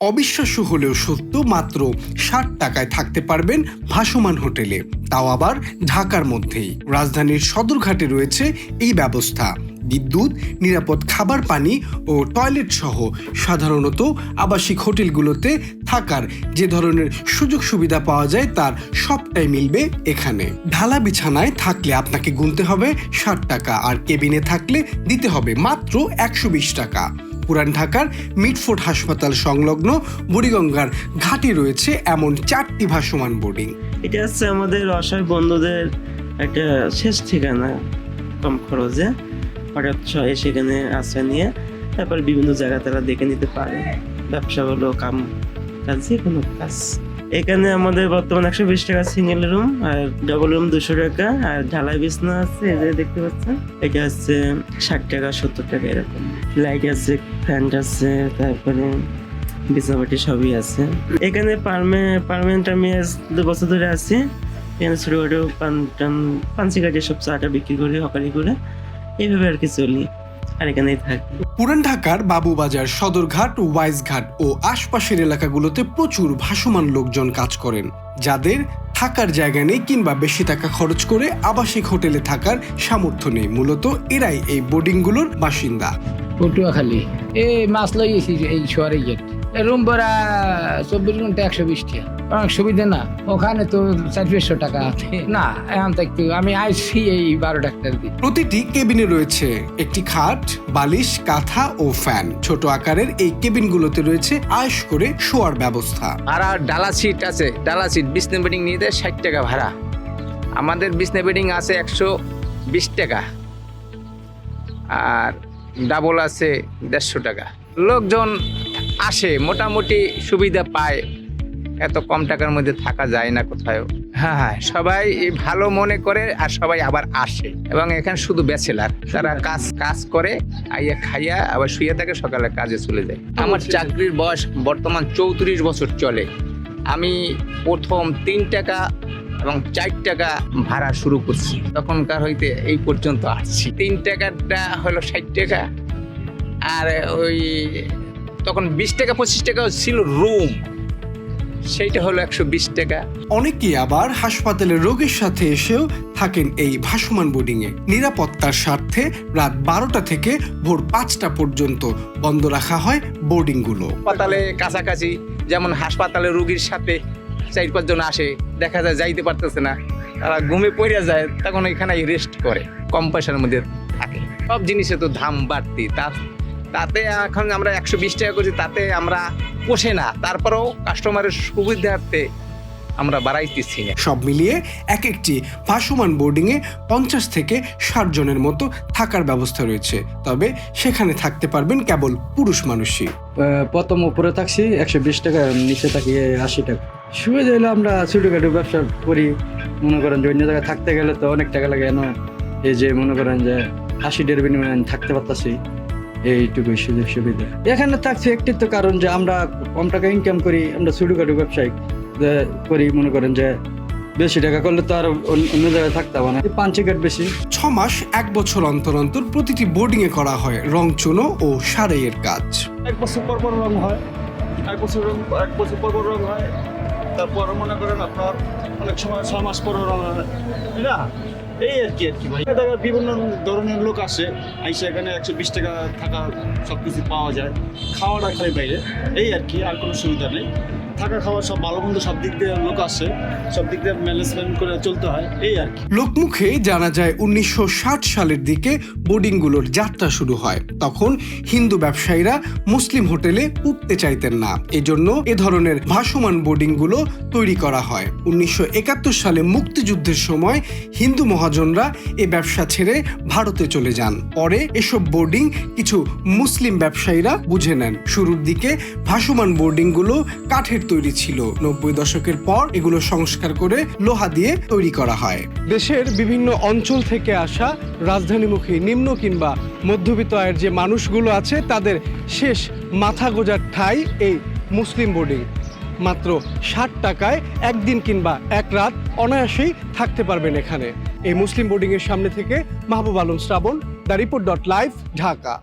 অবিশ্বাস্য হলেও সত্য, মাত্র ষাট টাকায় থাকতে পারবেন ভাসমান হোটেলে। তাও আবার ঢাকার মধ্যেই। রাজধানীর সদরঘাটে রয়েছে এই ব্যবস্থা। বিদ্যুৎ, নিরাপদ খাবার পানি ও টয়লেট সহ সাধারণত আবাসিক হোটেলগুলোতে থাকার যে ধরনের সুযোগ সুবিধা পাওয়া যায়, তার সবটাই মিলবে এখানে। ঢালা বিছানায় থাকলে আপনাকে গুনতে হবে ষাট টাকা, আর কেবিনে থাকলে দিতে হবে মাত্র একশো বিশ টাকা। পুরান ঢাকার মিটফোর্ড হাসপাতাল সংলগ্ন বুড়িগঙ্গার ঘাটে রয়েছে এমন চারটি ভাসমান বোর্ডিং। এটা হচ্ছে আমাদের অসহায় বন্ধুদের একটা শেষ ঠিকানা কম খরচে। হঠাৎ সেখানে আশ্রয় নিয়ে তারপর বিভিন্ন জায়গা তারা দেখে নিতে পারে। ব্যবসা হলো কাম কাজ কোনো কাজ। এখানে আমাদের বর্তমানে একশো বিশ টাকা সিঙ্গেল রুম আর ডবল রুম দুশো টাকা, আর ঢালাই বিছনা আছে, এই যে দেখতে পাচ্ছেন। এটা হচ্ছে ষাট টাকা, সত্তর টাকা এরকম। লাইট আছে ফ্যান আছে, তারপরে বিছানাপাটি সবই আছে। এখানে পারমে পারমানেন্ট আমি দু বছর ধরে আছি। এখানে ছোটখাটো পান টান পাঞ্চি কাটে সব চাটা বিক্রি করে, হকারি করে। এইভাবে আর কি চলি। আর এখানেই থাকি। পুরান ঢাকার বাবুবাজার সদরঘাট ওয়াইজঘাট ও আশপাশের এলাকাগুলোতে প্রচুর ভাসমান লোকজন কাজ করেন। যাদের থাকার জায়গা নেই কিংবা বেশি টাকা খরচ করে আবাসিক হোটেলে থাকার সামর্থ্য নেই। মূলত এরাই এই বোর্ডিংগুলোর বাসিন্দা। পটুয়াখালী। এই মাছ লাগিয়েছি এই শহরে গেট রুম ভাড়া চব্বিশ ঘণ্টা একশো বিশ টাকা। অনেক সুবিধা না। ওখানে তো চার পাঁচশো টাকা আছে। না এখন তো একটু আমি আইসি এই বারো ডাক্তার দিই। প্রতিটি কেবিনে রয়েছে একটি খাট বালিশ কাঁথা ও ফ্যান। ছোট আকারের এই কেবিনগুলোতে রয়েছে আয়স করে শোয়ার ব্যবস্থা। আর ডালা সিট আছে। ডালা সিট বিছনা বেডিং নিতে ষাট টাকা ভাড়া। আমাদের বিছনা বেডিং আছে একশো বিশ টাকা। আর ডাবল আছে দেড়শো টাকা। লোকজন আসে মোটামুটি সুবিধা পায়। এত কম টাকার মধ্যে থাকা যায় না কোথাও হ্যাঁ হ্যাঁ। সবাই ভালো মনে করে আর সবাই আবার আসে। এবং এখানে শুধু ব্যাচেলার তারা কাজ কাজ করে আইয়া খাইয়া আবার শুয়ে থাকে সকালে কাজে চলে যায়। আমার চাকরির বয়স বর্তমান চৌত্রিশ বছর চলে। আমি প্রথম তিন টাকা এবং চার টাকা ভাড়া শুরু করছি। তখনকার হইতে এই পর্যন্ত আসছি। তিন টাকাটা হলো ষাট টাকা আর ওই তখন বিশ টাকা পঁচিশ টাকা ছিল রুম সেইটা হলো একশো বিশ টাকা। অনেকেই আবার হাসপাতালের রোগীর সাথে এসেও থাকেন এই ভাসমান বোর্ডিংয়ে নিরাপত্তার স্বার্থে রাত বারোটা থেকে ভোর পাঁচটা পর্যন্ত বন্ধ রাখা হয় বোর্ডিংগুলো হাসপাতালে কাছাকাছি যেমন হাসপাতালে রুগীর সাথে চার পাঁচজন আসে দেখা যায় যাইতে পারতেছে না। তারা ঘুমে পড়ে যায় তখন এখানে রেস্ট করে কম পয়সার মধ্যে থাকে। সব জিনিসে তো দাম বাড়তি তা তাতে এখন আমরা একশো বিশ টাকা করছি তাতে আমরা পোষে না। তারপরেও কাস্টমারের সুবিধার্থে আমরা বাড়াইতেছি না। সব মিলিয়ে এক একটি ভাসমান বোর্ডিংয়ে পঞ্চাশ থেকে ষাট জনের মতো থাকার ব্যবস্থা রয়েছে। তবে সেখানে থাকতে পারবেন কেবল পুরুষ মানুষই। প্রথম উপরে থাকছি একশো বিশ টাকা নিচে থাকি আশি টাকা। সুবিধা হলো আমরা ছোটোখাটো ব্যবসা করি। মনে করেন যে অন্য জায়গায় থাকতে গেলে তো অনেক টাকা লাগে এন? এই যে মনে করেন যে আশি ডের বিনিময়ে আমি থাকতে পারতাছি। এইটুকুই সুযোগ সুবিধা। এখানে থাকছি একটি তো কারণ যে আমরা কম টাকা ইনকাম করি আমরা ছোটোখাটো ব্যবসায়িক করি মনে করেন যে বেশি টাকা করলে তো আর অন্য অন্য জায়গায় থাকতে হবে না। পাঞ্চি কাট বেশি। ছ মাস এক বছর অন্তর অন্তর প্রতিটি বোর্ডিংয়ে করা হয় রং চুনো ও সারাইয়ের কাজ। এক বছর পর পর রং হয় এক বছর রং এক বছর পর পর রং হয় তারপর মনে করেন আপনার অনেক সময় ছ মাস পরও রং হয়। তাই না এই আর কি আর কি ভাই। বিভিন্ন ধরনের লোক আসে, আইসে এখানে একশো বিশ টাকা থাকা সব কিছু পাওয়া যায়। খাওয়াটা খাই বাইরে। এই আর কি, আর কোনো সুবিধা নেই। থাকা খাওয়া সব ভালো মন্দ সব দিক দিয়ে লোক আসে, সব দিক দিয়ে ম্যানেজমেন্ট করে চলতে হয়। এই আর কি। লোকমুখে জানা যায় উনিশশো ষাট সালের দিকে বোর্ডিংগুলোর যাত্রা শুরু হয়। তখন হিন্দু ব্যবসায়ীরা মুসলিম হোটেলে উঠতে চাইতেন না। এজন্য এ ধরনের ভাসমান বোর্ডিংগুলো তৈরি করা হয়। উনিশশো একাত্তর সালে মুক্তিযুদ্ধের সময় হিন্দু মহাজনরা এ ব্যবসা ছেড়ে ভারতে চলে যান। পরে এসব বোর্ডিং কিছু মুসলিম ব্যবসায়ীরা বুঝে নেন। শুরুর দিকে ভাসমান বোর্ডিংগুলো কাঠের তৈরি ছিল। নব্বই দশকের পর এগুলো সংস্কার করে লোহা দিয়ে তৈরি করা হয়। দেশের বিভিন্ন অঞ্চল থেকে আসা রাজধানীমুখী নিম্ন কিংবা মধ্যবিত্ত আয়ের যে মানুষগুলো আছে, তাদের শেষ মাথা গোজার ঠাই এই মুসলিম বোর্ডিং মাত্র ষাট টাকায় একদিন কিংবা এক রাত অনায়াসেই থাকতে পারবেন এখানে। এই মুসলিম বোর্ডিংয়ের সামনে থেকে Mahbub Alam Srabon the report dot live Dhaka.